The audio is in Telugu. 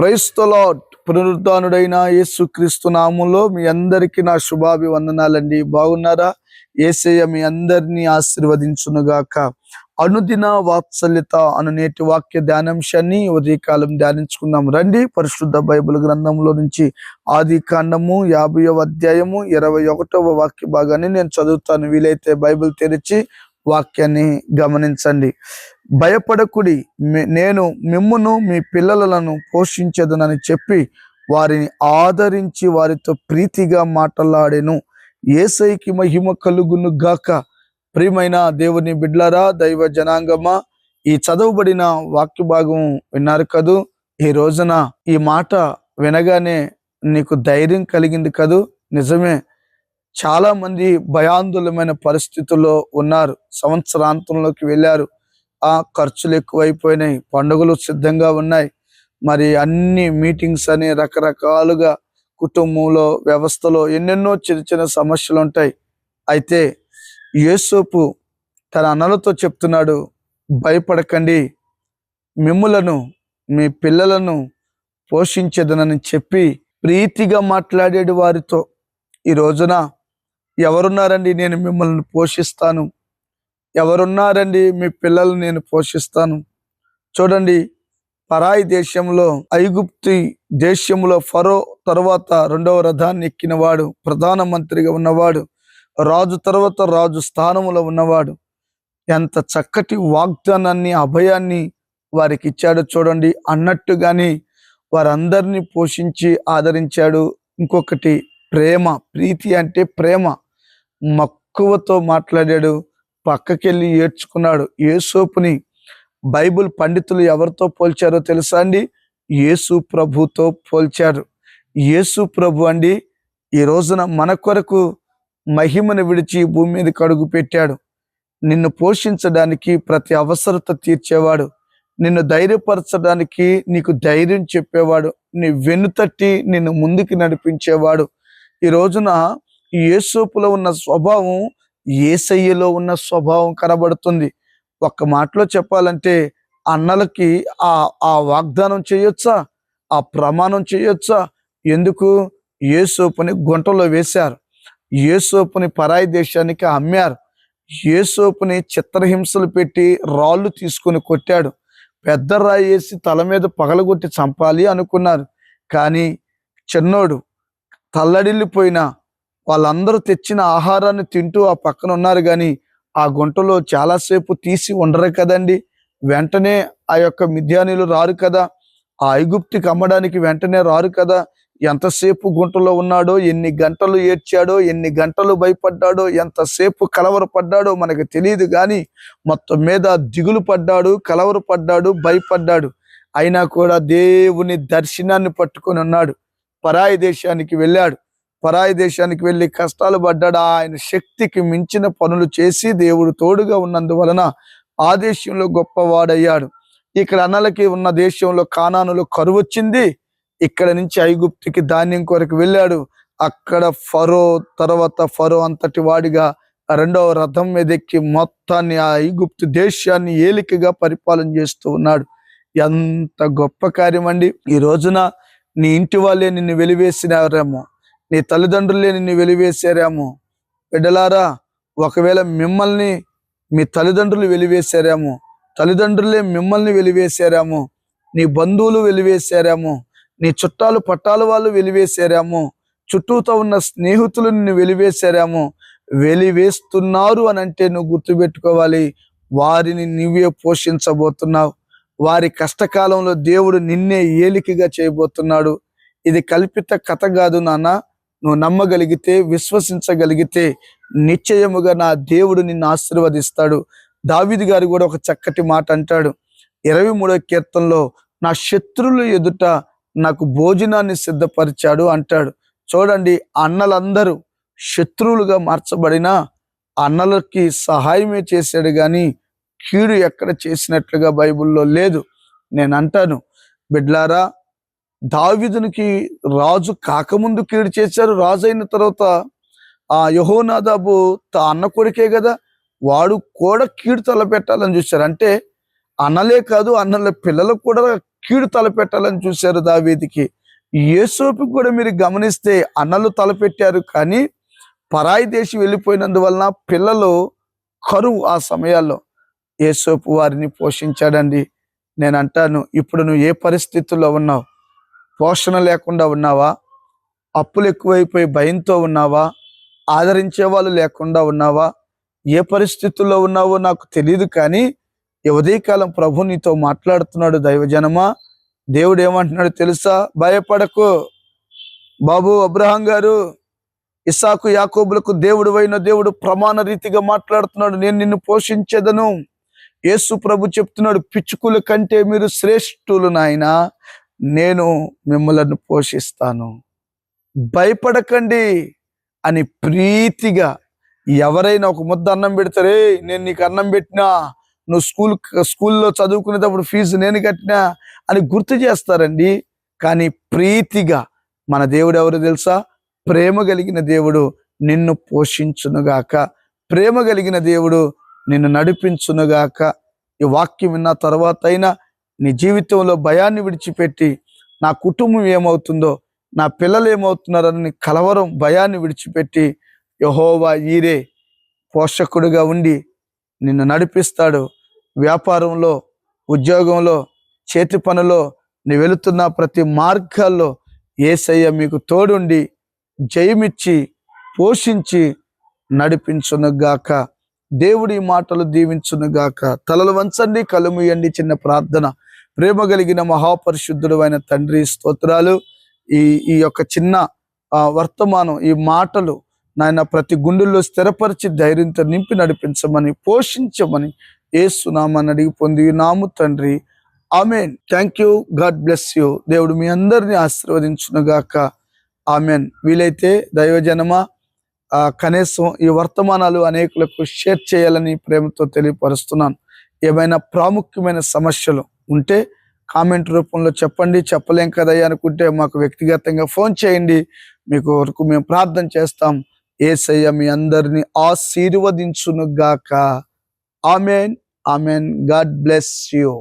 క్రైస్తలో పునరుద్ధానుడైన యేసుక్రీస్తు నామంలో మీ అందరికీ నా శుభాభివందనాలండి. బాగున్నారా? ఏసయ్య మీ అందరినీ ఆశీర్వదించునుగాక. అనుదిన వాత్సల్యత అను నేటి వాక్య ధ్యానాంశాన్ని ఉదయకాలం ధ్యానించుకుందాం. రండి పరిశుద్ధ బైబిల్ గ్రంథంలో నుంచి ఆది కాండము యాభైవ అధ్యాయము ఇరవై ఒకటవ వాక్య భాగాన్ని నేను చదువుతాను. వీలైతే బైబిల్ తెరిచి వాక్యాన్ని గమనించండి. భయపడకుడి. నేను మిమ్మును మీ పిల్లలను పోషించదనని చెప్పి వారిని ఆదరించి వారితో ప్రీతిగా మాట్లాడాను. ఏసైకి మహిమ కలుగును గాక. ప్రియమైన దేవుని బిడ్లరా దైవ జనాంగమా ఈ చదవబడిన వాక్య భాగం విన్నారు కదూ? ఈ రోజున ఈ మాట వినగానే నీకు ధైర్యం కలిగింది కదూ? నిజమే. చాలా మంది భయాందోళమైన పరిస్థితుల్లో ఉన్నారు. సంవత్సరాంతంలోకి వెళ్ళారు. ఆ ఖర్చులు ఎక్కువైపోయినాయి. పండుగలు సిద్ధంగా ఉన్నాయి. మరి అన్ని మీటింగ్స్ అని రకరకాలుగా కుటుంబంలో వ్యవస్థలో ఎన్నెన్నో చిన్న చిన్న సమస్యలు ఉంటాయి. అయితే యేసోపు తన అన్నలతో చెప్తున్నాడు భయపడకండి. మిమ్ములను మీ పిల్లలను పోషించదనని చెప్పి ప్రీతిగా మాట్లాడేడు వారితో. ఈ రోజున ఎవరున్నారండి నేను మిమ్మల్ని పోషిస్తాను? ఎవరున్నారండి మీ పిల్లలు నేను పోషిస్తాను? చూడండి పరాయి దేశంలో ఐగుప్తి దేశంలో ఫరో తర్వాత రెండవ రథాన్ని ఎక్కినవాడు ప్రధానమంత్రిగా ఉన్నవాడు రాజు తర్వాత రాజు స్థానంలో ఉన్నవాడు. ఎంత చక్కటి వాగ్దానాన్ని అభయాన్ని వారికి ఇచ్చాడో చూడండి. అన్నట్టుగాని వారందరినీ పోషించి ఆదరించాడు. ఇంకొకటి ప్రేమ ప్రీతి అంటే ప్రేమ. మక్కువతో మాట్లాడాడు. పక్కకెళ్ళి ఏడ్చుకున్నాడు. ఏసోపుని బైబిల్ పండితులు ఎవరితో పోల్చారో తెలుసా అండి? యేసు ప్రభుతో పోల్చారు. యేసు ప్రభు అండి ఈ రోజున మన కొరకు మహిమను విడిచి భూమి మీద కడుగు పెట్టాడు. నిన్ను పోషించడానికి ప్రతి అవసరత తీర్చేవాడు. నిన్ను ధైర్యపరచడానికి నీకు ధైర్యం చెప్పేవాడు. నీ వెనుతట్టి నిన్ను ముందుకు నడిపించేవాడు. ఈ రోజున ఈ యేసోపులో ఉన్న స్వభావం ఏసయ్యలో ఉన్న స్వభావం కనబడుతుంది. ఒక్క మాటలో చెప్పాలంటే అన్నలకి ఆ ఆ వాగ్దానం చేయొచ్చా? ఆ ప్రమాణం చేయొచ్చా? ఎందుకు? ఏసోపుని గుంటలో వేశారు. ఏసోపుని పరాయి దేశానికి అమ్మారు. ఏసోపుని చిత్రహింసలు పెట్టి రాళ్ళు తీసుకొని కొట్టాడు. పెద్ద రాయి వేసి తల మీద పగలగొట్టి చంపాలి అనుకున్నారు. కానీ చిన్నోడు తల్లడిల్లిపోయిన వాళ్ళందరూ తెచ్చిన ఆహారాన్ని తింటూ ఆ పక్కన ఉన్నారు కానీ ఆ గుంటలో చాలాసేపు తీసి ఉండరు కదండి. వెంటనే ఆ యొక్క మిథ్యానీలు రారు కదా. ఆ ఐగుప్తికి అమ్మడానికి వెంటనే రారు కదా. ఎంతసేపు గుంటలో ఉన్నాడో ఎన్ని గంటలు ఏడ్చాడో ఎన్ని గంటలు భయపడ్డాడో ఎంతసేపు కలవరపడ్డాడో మనకు తెలియదు కానీ మొత్తం మీద దిగులు పడ్డాడు కలవరపడ్డాడు భయపడ్డాడు. అయినా కూడా దేవుని దర్శనాన్ని పట్టుకొని ఉన్నాడు. పరాయి దేశానికి వెళ్ళాడు. పరాయి దేశానికి వెళ్ళి కష్టాలు పడ్డాడు. ఆయన శక్తికి మించిన పనులు చేసి దేవుడు తోడుగా ఉన్నందువలన ఆ దేశంలో గొప్పవాడయ్యాడు. ఇక్కడ అన్నలకి ఉన్న దేశంలో కానానులో కరువు వచ్చింది. ఇక్కడ నుంచి ఐగుప్తికి ధాన్యం కొరకు వెళ్ళాడు. అక్కడ ఫరో తర్వాత ఫరో అంతటి వాడిగా రెండవ రథం మీద ఎక్కి మొత్తాన్ని ఆ ఐగుప్తు దేశాన్ని ఏలికగా పరిపాలన చేస్తూ ఉన్నాడు. ఎంత గొప్ప కార్యం అండి ఈ రోజున నీ ఇంటి వాళ్ళే నిన్ను వెలివేసినారేమో. నీ తల్లిదండ్రులే నిన్ను వెలివేశారేమో. బిడ్డలారా ఒకవేళ మిమ్మల్ని మీ తల్లిదండ్రులు వెలివేశారేమో తల్లిదండ్రులే మిమ్మల్ని వెలివేశారేమో నీ బంధువులు వెలివేశారేమో నీ చుట్టాలు పట్టాలు వాళ్ళు వెలివేశారేమో చుట్టూతో ఉన్న స్నేహితులు నిన్ను వెలివేశారేమో వెలివేస్తున్నారు అని అంటే నువ్వు గుర్తుపెట్టుకోవాలి. వారిని నువ్వే పోషించబోతున్నావు. వారి కష్టకాలంలో దేవుడు నిన్నే ఏలికగా చేయబోతున్నాడు. ఇది కల్పిత కథ కాదు నాన్న. నువ్వు నమ్మగలిగితే విశ్వసించగలిగితే నిశ్చయముగా నా దేవుడు నిన్ను ఆశీర్వదిస్తాడు. దావిది గారు కూడా ఒక చక్కటి మాట అంటాడు. ఇరవై మూడో కీర్తనలో నా శత్రువుల ఎదుట నాకు భోజనాన్ని సిద్ధపరిచాడు అంటాడు. చూడండి అన్నలందరూ శత్రువులుగా మార్చబడిన అన్నలకి సహాయమే చేశాడు కానీ కీడు ఎక్కడ చేసినట్లుగా బైబిల్లో లేదు. నేను అంటాను బిడ్లారా దావిదునికి రాజు కాకముందు కీడు చేశారు. రాజు అయిన తర్వాత ఆ యహోనాదాబు తా అన్న కొడుకే కదా వాడు కూడా కీడు తలపెట్టాలని చూశారు. అంటే అన్నలే కాదు అన్నల పిల్లలకు కూడా కీడు తలపెట్టాలని చూశారు దావీదికి. ఏసోపు కూడా మీరు గమనిస్తే అన్నలు తలపెట్టారు కానీ పరాయి దేశం వెళ్ళిపోయినందువలన పిల్లలు కరువు ఆ సమయాల్లో. ఏసోపు వారిని పోషించాడండి. నేను అంటాను ఇప్పుడు నువ్వు ఏ పరిస్థితుల్లో ఉన్నావు? పోషణ లేకుండా ఉన్నావా? అప్పులు ఎక్కువైపోయి భయంతో ఉన్నావా? ఆదరించే వాళ్ళు లేకుండా ఉన్నావా? ఏ పరిస్థితుల్లో ఉన్నావో నాకు తెలియదు కానీ ఉదయకాలం ప్రభు నీతో మాట్లాడుతున్నాడు దైవజనమా? దేవుడు ఏమంటున్నాడు తెలుసా? భయపడకు. బాబు అబ్రహాం గారు ఇసాకు యాకోబులకు దేవుడు అయిన దేవుడు ప్రమాణ రీతిగా మాట్లాడుతున్నాడు. నేను నిన్ను పోషించేదను. యేసు ప్రభు చెప్తున్నాడు పిచ్చుకుల కంటే మీరు శ్రేష్ఠులు నాయన. నేను మిమ్మలను పోషిస్తాను. భయపడకండి అని ప్రీతిగా ఎవరైనా ఒక ముద్ద అన్నం పెడతారే నేను నీకు అన్నం పెట్టినా నువ్వు స్కూల్ స్కూల్లో చదువుకునేటప్పుడు ఫీజు నేను కట్టినా అని గుర్తు చేస్తారండి. కానీ ప్రీతిగా మన దేవుడు ఎవరు తెలుసా? ప్రేమ కలిగిన దేవుడు నిన్ను పోషించునుగాక. ప్రేమ కలిగిన దేవుడు నిన్ను నడిపించునుగాక. ఈ వాక్యం విన్న తర్వాత అయినా నీ జీవితంలో భయాన్ని విడిచిపెట్టి నా కుటుంబం ఏమవుతుందో నా పిల్లలు ఏమవుతున్నారని కలవరం భయాన్ని విడిచిపెట్టి యహోవా ఈరే పోషకుడుగా ఉండి నిన్ను నడిపిస్తాడు. వ్యాపారంలో ఉద్యోగంలో చేతి పనిలో నీ వెళుతున్న ప్రతి మార్గాల్లో ఏసయ్య మీకు తోడుండి జయమిచ్చి పోషించి నడిపించునుగాక. దేవుడి మాటలు దీవించునుగాక. తలలు వంచండి కలుముయండి చిన్న ప్రార్థన. ప్రేమ కలిగిన మహాపరిశుద్ధుడు అయిన తండ్రి స్తోత్రాలు. ఈ ఈ యొక్క చిన్న ఆ, వర్తమానం ఈ మాటలు నాయన ప్రతి గుండెల్లో స్థిరపరిచి ధైర్యంతో నింపి నడిపించమని పోషించమని ఏసునామని అడిగి పొంది నాము తండ్రి. Amen. Thank you. God bless you. దేవుడు మీ అందరిని ఆశీర్వదించునుగాక. ఆమెన్. వీలైతే దైవజనమా కనీసం ఈ వర్తమానాలు అనేకులకు షేర్ చేయాలని ప్రేమతో తెలియపరుస్తున్నాను. ఏమైనా ప్రాముఖ్యమైన సమస్యలు ఉంటే కామెంట్ రూపంలో చెప్పండి. చెప్పలేం కదయ్యా అనుకుంటే మాకు వ్యక్తిగతంగా ఫోన్ చేయండి. మీకు వరకు మేము ప్రార్థన చేస్తాం. ఏసయ్య మీ అందరిని ఆశీర్వదించును గాక amen. Amen. God bless you.